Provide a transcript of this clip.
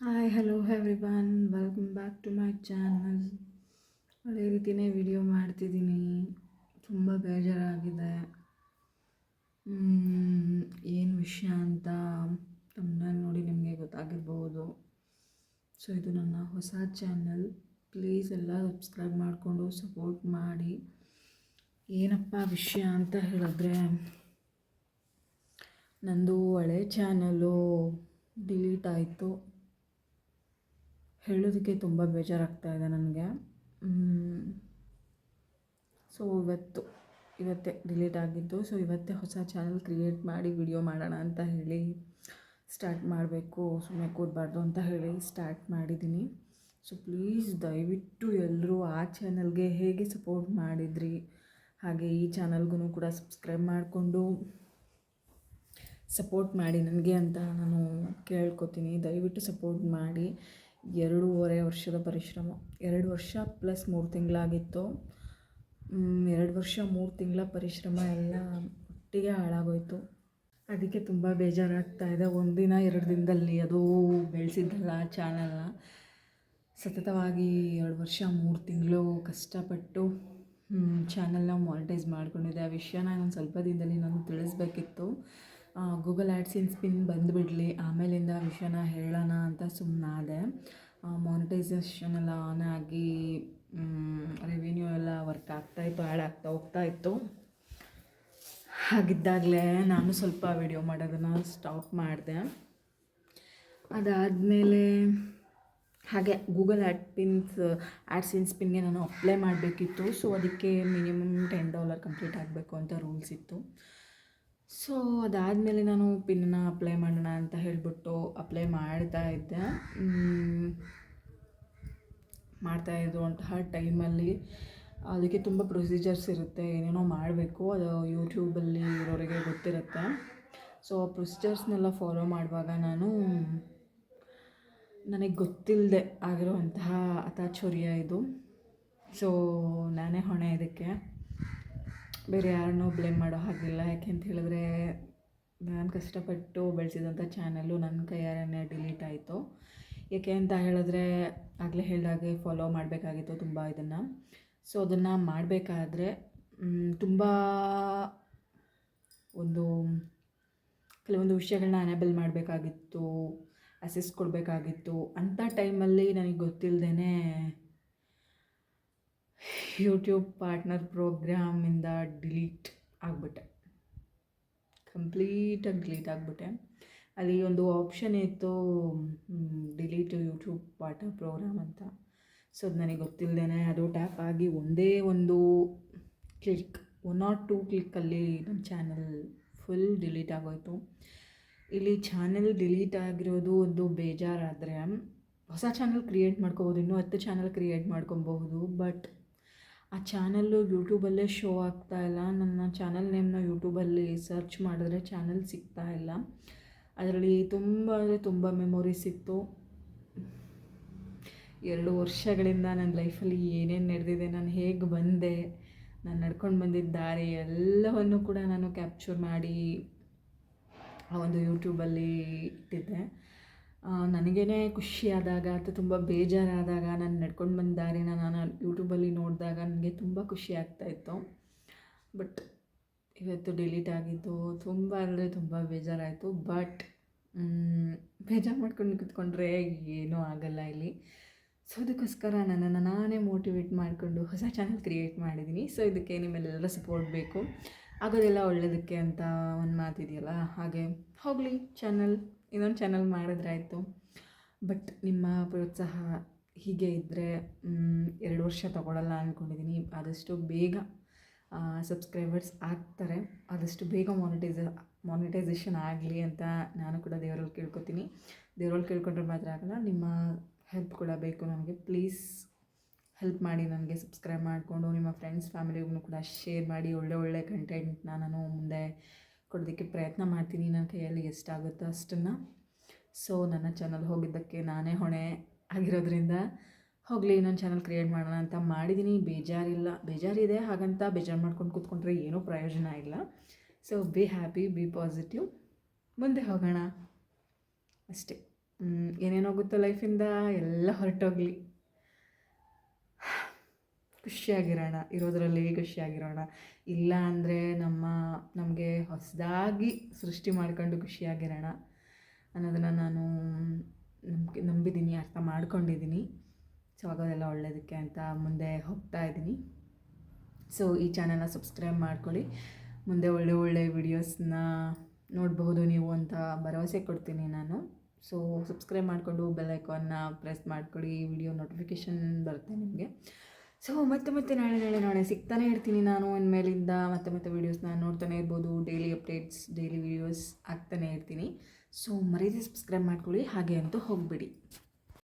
Hi hello everyone welcome back to my channel ಒಳ್ಳೆ ರೀತಿಯೇ video ಮಾಡ್ತಿದ್ದೀನಿ. ತುಂಬ ಬೇಜಾರಾಗಿದೆ. ಏನು ವಿಷಯ ಅಂತ ತಮ್ಮನಲ್ಲಿ ನೋಡಿ ನಿಮಗೆ ಗೊತ್ತಾಗಿರ್ಬೋದು. ಸೊ ಇದು ನನ್ನ ಹೊಸ ಚಾನಲ್ ಪ್ಲೀಸ್ ಎಲ್ಲ ಸಬ್ಸ್ಕ್ರೈಬ್ ಮಾಡಿಕೊಂಡು ಸಪೋರ್ಟ್ ಮಾಡಿ. ಏನಪ್ಪ ವಿಷಯ ಅಂತ ಹೇಳಿದ್ರೆ, ನಂದು ಹಳೆ ಚಾನಲ್ಲು ಡಿಲೀಟ್ ಆಯಿತು. ಹೇಳೋದಕ್ಕೆ ತುಂಬ ಬೇಜಾರಾಗ್ತಾ ಇದೆ ನನಗೆ. ಸೊ ಇವತ್ತು, ಇವತ್ತೇ ಡಿಲೀಟ್ ಆಗಿದ್ದು ಸೊ ಇವತ್ತೇ ಹೊಸ ಚಾನಲ್ ಕ್ರಿಯೇಟ್ ಮಾಡಿ ವಿಡಿಯೋ ಮಾಡೋಣ ಅಂತ ಹೇಳಿ ಸ್ಟಾರ್ಟ್ ಮಾಡಬೇಕು ಸುಮ್ಮನೆ ಕೂರಬಾರ್ದು ಅಂತ ಹೇಳಿ ಸ್ಟಾರ್ಟ್ ಮಾಡಿದ್ದೀನಿ. ಸೊ ಪ್ಲೀಸ್ ದಯವಿಟ್ಟು ಎಲ್ಲರೂ ಆ ಚಾನಲ್ಗೆ ಹೇಗೆ ಸಪೋರ್ಟ್ ಮಾಡಿದ್ರಿ, ಹಾಗೆ ಈ ಚಾನಲ್ಗೂ ಕೂಡ ಸಬ್ಸ್ಕ್ರೈಬ್ ಮಾಡಿಕೊಂಡು ಸಪೋರ್ಟ್ ಮಾಡಿ ನನಗೆ ಅಂತ ನಾನು ಕೇಳ್ಕೊತೀನಿ. ದಯವಿಟ್ಟು ಸಪೋರ್ಟ್ ಮಾಡಿ. ಎರಡೂವರೆ ವರ್ಷದ ಪರಿಶ್ರಮ. ಎರಡು ವರ್ಷ ಪ್ಲಸ್ ಮೂರು ತಿಂಗಳಾಗಿತ್ತು. ಎರಡು ವರ್ಷ ಮೂರು ತಿಂಗಳ ಪರಿಶ್ರಮ ಎಲ್ಲ ಒಟ್ಟಿಗೆ ಹಾಳಾಗೋಯಿತು. ಅದಕ್ಕೆ ತುಂಬ ಬೇಜಾರಾಗ್ತಾ ಇದೆ. ಒಂದಿನ ಎರಡು ದಿನದಲ್ಲಿ ಅದು ಬೆಳೆಸಿದ್ದಲ್ಲ ಚಾನಲ್ನ ಸತತವಾಗಿ ಎರಡು ವರ್ಷ, ಮೂರು ತಿಂಗಳು ಕಷ್ಟಪಟ್ಟು ಚಾನಲ್ನ ಮಾನಿಟೈಸ್ ಮಾಡ್ಕೊಂಡಿದ್ದೆ. ಆ ವಿಷಯನ ನಾನು ಸ್ವಲ್ಪ ದಿನದಲ್ಲಿ ನಾನು ತಿಳಿಸ್ಬೇಕಿತ್ತು. ಗೂಗಲ್ ಆ್ಯಡ್ಸಿನ್ಸ್ ಸ್ಪಿನ್ ಬಂದುಬಿಡಲಿ, ಆಮೇಲಿಂದ ವಿಷಯನ ಹೇಳೋಣ ಅಂತ ಸುಮ್ಮನಾದೆ ಮಾನಿಟೈಸೇಷನ್ ಎಲ್ಲ ಆನ್ ಆಗಿ ರೆವಿನ್ಯೂ ಎಲ್ಲ ವರ್ಕ್ ಆಗ್ತಾಯಿತ್ತು ಆ್ಯಡ್ ಆಗ್ತಾ ಹೋಗ್ತಾ ಇತ್ತು. ಹಾಗಿದ್ದಾಗಲೇ ನಾನು ಸ್ವಲ್ಪ ವಿಡಿಯೋ ಮಾಡೋದನ್ನು ಸ್ಟಾಪ್ ಮಾಡಿದೆ. ಅದಾದಮೇಲೆ ಹಾಗೆ ಗೂಗಲ್ ಆ್ಯಡ್ ಪಿನ್ಸ್ ಆ್ಯಡ್ಸ್ ಇನ್ ಸ್ಪಿನ್ಗೆ ನಾನು ಅಪ್ಲೈ ಮಾಡಬೇಕಿತ್ತು. ಸೊ ಅದಕ್ಕೆ ಮಿನಿಮಮ್ ಟೆನ್ ಡಾಲರ್ ಕಂಪ್ಲೀಟ್ ಆಗಬೇಕು ಅಂತ ರೂಲ್ಸ್ ಇತ್ತು. ಸೊ ಅದಾದಮೇಲೆ ನಾನು ಪಿನ್ನ ಅಪ್ಲೈ ಮಾಡೋಣ ಅಂತ ಹೇಳಿಬಿಟ್ಟು ಅಪ್ಲೈ ಮಾಡ್ತಾ ಇದ್ದೆ. ಮಾಡ್ತಾ ಇರುವಂತಹ ಟೈಮಲ್ಲಿ ಅದಕ್ಕೆ ತುಂಬ ಪ್ರೊಸೀಜರ್ಸ್ ಇರುತ್ತೆ, ಏನೇನೋ ಮಾಡಬೇಕು. ಅದು ಯೂಟ್ಯೂಬಲ್ಲಿ ಇರೋರಿಗೆ ಗೊತ್ತಿರುತ್ತೆ. ಸೊ ಆ ಪ್ರೊಸೀಜರ್ಸ್ನೆಲ್ಲ ಫಾಲೋ ಮಾಡುವಾಗ ನಾನು ನನಗೆ ಗೊತ್ತಿಲ್ಲದೆ ಆಗಿರುವಂತಹ ಅತಾಚುರ್ಯ ಇದು. ಸೊ ನಾನೇ ಹೊಣೆ ಇದಕ್ಕೆ. ಬೇರೆ ಯಾರನ್ನೂ ಬ್ಲೇಮ್ ಮಾಡೋ ಹಾಗಿಲ್ಲ. ಯಾಕೆ ಅಂತ ಹೇಳಿದ್ರೆ ನಾನು ಕಷ್ಟಪಟ್ಟು ಬೆಳೆಸಿದಂಥ ಚಾನಲ್ಲು ನನ್ನ ಕೈಯಾರೇ ಡಿಲೀಟ್ ಆಯಿತು. ಏಕೆ ಅಂತ ಹೇಳಿದ್ರೆ ಆಗಲೇ ಹೇಳಿದಾಗೆ ಫಾಲೋ ಮಾಡಬೇಕಾಗಿತ್ತು ತುಂಬ ಇದನ್ನು. ಸೊ ಅದನ್ನು ಮಾಡಬೇಕಾದ್ರೆ ತುಂಬ ಒಂದು ಕೆಲವೊಂದು ವಿಷಯಗಳನ್ನ ಅನೇಬಲ್ ಮಾಡಬೇಕಾಗಿತ್ತು ಅಸೆಸ್ ಕೊಡಬೇಕಾಗಿತ್ತು. ಅಂಥ ಟೈಮಲ್ಲಿ ನನಗೆ ಗೊತ್ತಿಲ್ಲದೇ ಯೂಟ್ಯೂಬ್ ಪಾರ್ಟ್ನರ್ ಪ್ರೋಗ್ರಾಮಿಂದ ಡಿಲೀಟ್ ಆಗಿಬಿಟ್ಟೆ. ಕಂಪ್ಲೀಟಾಗಿ ಡಿಲೀಟ್ ಆಗಿಬಿಟ್ಟೆ. ಅಲ್ಲಿ ಒಂದು ಆಪ್ಷನ್ ಇತ್ತು ಡಿಲೀಟ್ ಯೂಟ್ಯೂಬ್ ಪಾರ್ಟ್ನರ್ ಪ್ರೋಗ್ರಾಮ್ ಅಂತ. ಸೊ ಅದು ನನಗೆ ಗೊತ್ತಿಲ್ಲದೇ ಅದು ಟ್ಯಾಪ್ ಆಗಿ ಒಂದೇ ಒಂದು ಕ್ಲಿಕ್ ಒನ್ ಆರ್ ಟೂ ಕ್ಲಿಕ್ಕಲ್ಲಿ ನಮ್ಮ ಚಾನಲ್ ಫುಲ್ ಡಿಲೀಟ್ ಆಗೋಯಿತು. ಇಲ್ಲಿ ಚಾನಲ್ ಡಿಲೀಟ್ ಆಗಿರೋದು ಒಂದು ಬೇಜಾರಾದರೆ, ಹೊಸ ಚಾನಲ್ ಕ್ರಿಯೇಟ್ ಮಾಡ್ಕೋಬೋದು, ಇನ್ನೂ ಹತ್ತು ಚಾನಲ್ ಕ್ರಿಯೇಟ್ ಮಾಡ್ಕೊಬಹುದು ಬಟ್ ಆ ಚಾನಲ್ಲು ಯೂಟ್ಯೂಬಲ್ಲೇ ಶೋ ಆಗ್ತಾ ಇಲ್ಲ. ನನ್ನ ಚಾನಲ್ ನೇಮ್ನ ಯೂಟ್ಯೂಬಲ್ಲಿ ಸರ್ಚ್ ಮಾಡಿದ್ರೆ ಚಾನಲ್ ಸಿಗ್ತಾ ಇಲ್ಲ. ಅದರಲ್ಲಿ ತುಂಬ ಅಂದರೆ ತುಂಬ ಮೆಮೊರೀಸ್ ಇತ್ತು. ಎರಡು ವರ್ಷಗಳಿಂದ ನನ್ನ ಲೈಫಲ್ಲಿ ಏನೇನು ನಡೆದಿದೆ, ನಾನು ಹೇಗೆ ಬಂದೆ, ನಾನು ನಡ್ಕೊಂಡು ಬಂದಿದ್ದ ದಾರಿ ಎಲ್ಲವನ್ನು ಕೂಡ ನಾನು ಕ್ಯಾಪ್ಚರ್ ಮಾಡಿ ಆ ಒಂದು ಯೂಟ್ಯೂಬಲ್ಲಿ ಇಟ್ಟಿದ್ದೆ. ನನಗೇ ಖುಷಿಯಾದಾಗ ಅಥವಾ ತುಂಬ ಬೇಜಾರಾದಾಗ ನಾನು ನಡ್ಕೊಂಡು ಬಂದ ದಾರಿನ ನಾನು ಯೂಟ್ಯೂಬಲ್ಲಿ ನೋಡಿದಾಗ ನನಗೆ ತುಂಬ ಖುಷಿ ಆಗ್ತಾಯಿತ್ತು ಬಟ್ ಇವತ್ತು ಡಿಲೀಟ್ ಆಗಿದ್ದು ತುಂಬ ಅಂದರೆ ತುಂಬ ಬೇಜಾರಾಯಿತು. ಬಟ್ ಬೇಜಾರು ಮಾಡ್ಕೊಂಡು ಕೂತ್ಕೊಂಡ್ರೆ ಏನೂ ಆಗಲ್ಲ ಇಲ್ಲಿ. ಸೊ ಅದಕ್ಕೋಸ್ಕರ ನನ್ನನ್ನು ನಾನೇ ಮೋಟಿವೇಟ್ ಮಾಡಿಕೊಂಡು ಹೊಸ ಚಾನಲ್ ಕ್ರಿಯೇಟ್ ಮಾಡಿದ್ದೀನಿ ಸೊ ಇದಕ್ಕೆ ನಿಮ್ಮೆಲ್ಲರ ಸಪೋರ್ಟ್ ಬೇಕು. ಆಗೋದೆಲ್ಲ ಒಳ್ಳೆಯದಕ್ಕೆ ಅಂತ ಒಂದು ಮಾತಿದೆಯಲ್ಲ? ಹಾಗೆ ಹೋಗಲಿ ಚಾನಲ್ ಇನ್ನೊಂದು ಚಾನಲ್ ಮಾಡಿದ್ರಾಯ್ತು ಬಟ್ ನಿಮ್ಮ ಪ್ರೋತ್ಸಾಹ ಹೀಗೆ ಇದ್ದರೆ ಎರಡು ವರ್ಷ ತಗೊಳ್ಳಲ್ಲ ಅಂದ್ಕೊಂಡಿದ್ದೀನಿ ಆದಷ್ಟು ಬೇಗ ಸಬ್ಸ್ಕ್ರೈಬರ್ಸ್ ಆಗ್ತಾರೆ. ಆದಷ್ಟು ಬೇಗ ಮಾನಿಟೈಸ ಮಾನಿಟೈಸೇಷನ್ ಆಗಲಿ ಅಂತ ನಾನು ಕೂಡ ದೇವರಲ್ಲಿ ಕೇಳ್ಕೊತೀನಿ. ದೇವರಲ್ಲಿ ಕೇಳ್ಕೊಂಡ್ರೆ ಮಾತ್ರ ಆಗಲ್ಲ. ನಿಮ್ಮ ಹೆಲ್ಪ್ ಕೂಡ ಬೇಕು ನನಗೆ ಪ್ಲೀಸ್ ಹೆಲ್ಪ್ ಮಾಡಿ ನನಗೆ ಸಬ್ಸ್ಕ್ರೈಬ್ ಮಾಡಿಕೊಂಡು, ನಿಮ್ಮ ಫ್ರೆಂಡ್ಸ್ ಫ್ಯಾಮಿಲಿಗೂ ಕೂಡ ಶೇರ್ ಮಾಡಿ. ಒಳ್ಳೆ ಒಳ್ಳೆ ಕಂಟೆಂಟ್ನ ನಾನು ಮುಂದೆ ಕೊಡೋದಕ್ಕೆ ಪ್ರಯತ್ನ ಮಾಡ್ತೀನಿ. ನನ್ನ ಕೈಯಲ್ಲಿ ಎಷ್ಟಾಗುತ್ತೋ ಅಷ್ಟನ್ನು. ಸೊ ನನ್ನ ಚಾನಲ್ ಹೋಗಿದ್ದಕ್ಕೆ ನಾನೇ ಹೊಣೆ ಆಗಿರೋದ್ರಿಂದ ಹೋಗಲಿ, ಇನ್ನೊಂದು ಚಾನಲ್ ಕ್ರಿಯೇಟ್ ಮಾಡೋಣ ಅಂತ ಮಾಡಿದ್ದೀನಿ ಬೇಜಾರಿಲ್ಲ. ಬೇಜಾರಿದೆ ಹಾಗಂತ ಬೇಜಾರು ಮಾಡ್ಕೊಂಡು ಕೂತ್ಕೊಂಡ್ರೆ ಏನೂ ಪ್ರಯೋಜನ ಇಲ್ಲ. So be happy be positive ಮುಂದೆ ಹೋಗೋಣ. ಅಷ್ಟೇ. ಏನೇನೋಗುತ್ತೋ ಏನೇನೋ ಗೊತ್ತೋ ಲೈಫಿಂದ ಎಲ್ಲ ಹೊರಟೋಗ್ಲಿ. ಖುಷಿಯಾಗಿರೋಣ, ಇರೋದರಲ್ಲಿ ಖುಷಿಯಾಗಿರೋಣ. ಇಲ್ಲ ಅಂದರೆ ನಮ್ಮ, ನಮಗೆ ಹೊಸದಾಗಿ ಸೃಷ್ಟಿ ಮಾಡ್ಕೊಂಡು ಖುಷಿಯಾಗಿರೋಣ ಅನ್ನೋದನ್ನು ನಾನು ನಂಬಿಕೆ, ನಂಬಿದ್ದೀನಿ, ಅರ್ಥ ಮಾಡ್ಕೊಂಡಿದ್ದೀನಿ. ಸೊ, ಆಗೋದೆಲ್ಲ ಒಳ್ಳೆಯದಕ್ಕೆ ಅಂತ ಮುಂದೆ ಹೋಗ್ತಾ ಇದ್ದೀನಿ. ಸೊ, ಈ ಚಾನಲ್ನ ಸಬ್ಸ್ಕ್ರೈಬ್ ಮಾಡ್ಕೊಳ್ಳಿ. ಮುಂದೆ ಒಳ್ಳೆ ಒಳ್ಳೆ ವಿಡಿಯೋಸ್ನ ನೋಡಬಹುದು ನೀವು ಅಂತ ಭರವಸೆ ಕೊಡ್ತೀನಿ ನಾನು. ಸೊ, ಸಬ್ಸ್ಕ್ರೈಬ್ ಮಾಡಿಕೊಂಡು ಬೆಲ್ ಐಕಾನ್ನ ಪ್ರೆಸ್ ಮಾಡ್ಕೊಳ್ಳಿ. ವಿಡಿಯೋ ನೋಟಿಫಿಕೇಷನ್ ಬರುತ್ತೆ ನಿಮಗೆ. ಸೊ ಮತ್ತೆ ಮತ್ತೆ ನಾಳೆ ನಾಳೆ ನಾಳೆ ಸಿಗ್ತಾನೆ ಇರ್ತೀನಿ ನಾನು ಇನ್ಮೇಲಿಂದ. ಮತ್ತೆ ಮತ್ತೆ ವೀಡಿಯೋಸ್ನ ನೋಡ್ತಾನೆ ಇರ್ಬೋದು. ಡೈಲಿ ಅಪ್ಡೇಟ್ಸ್ ಡೈಲಿ ವೀಡಿಯೋಸ್ ಆಗ್ತಾನೆ ಇರ್ತೀನಿ. ಸೊ ಮರೀದಿ ಸಬ್ಸ್ಕ್ರೈಬ್ ಮಾಡ್ಕೊಳ್ಳಿ. ಹಾಗೆ ಅಂತೂ ಹೋಗಬೇಡಿ.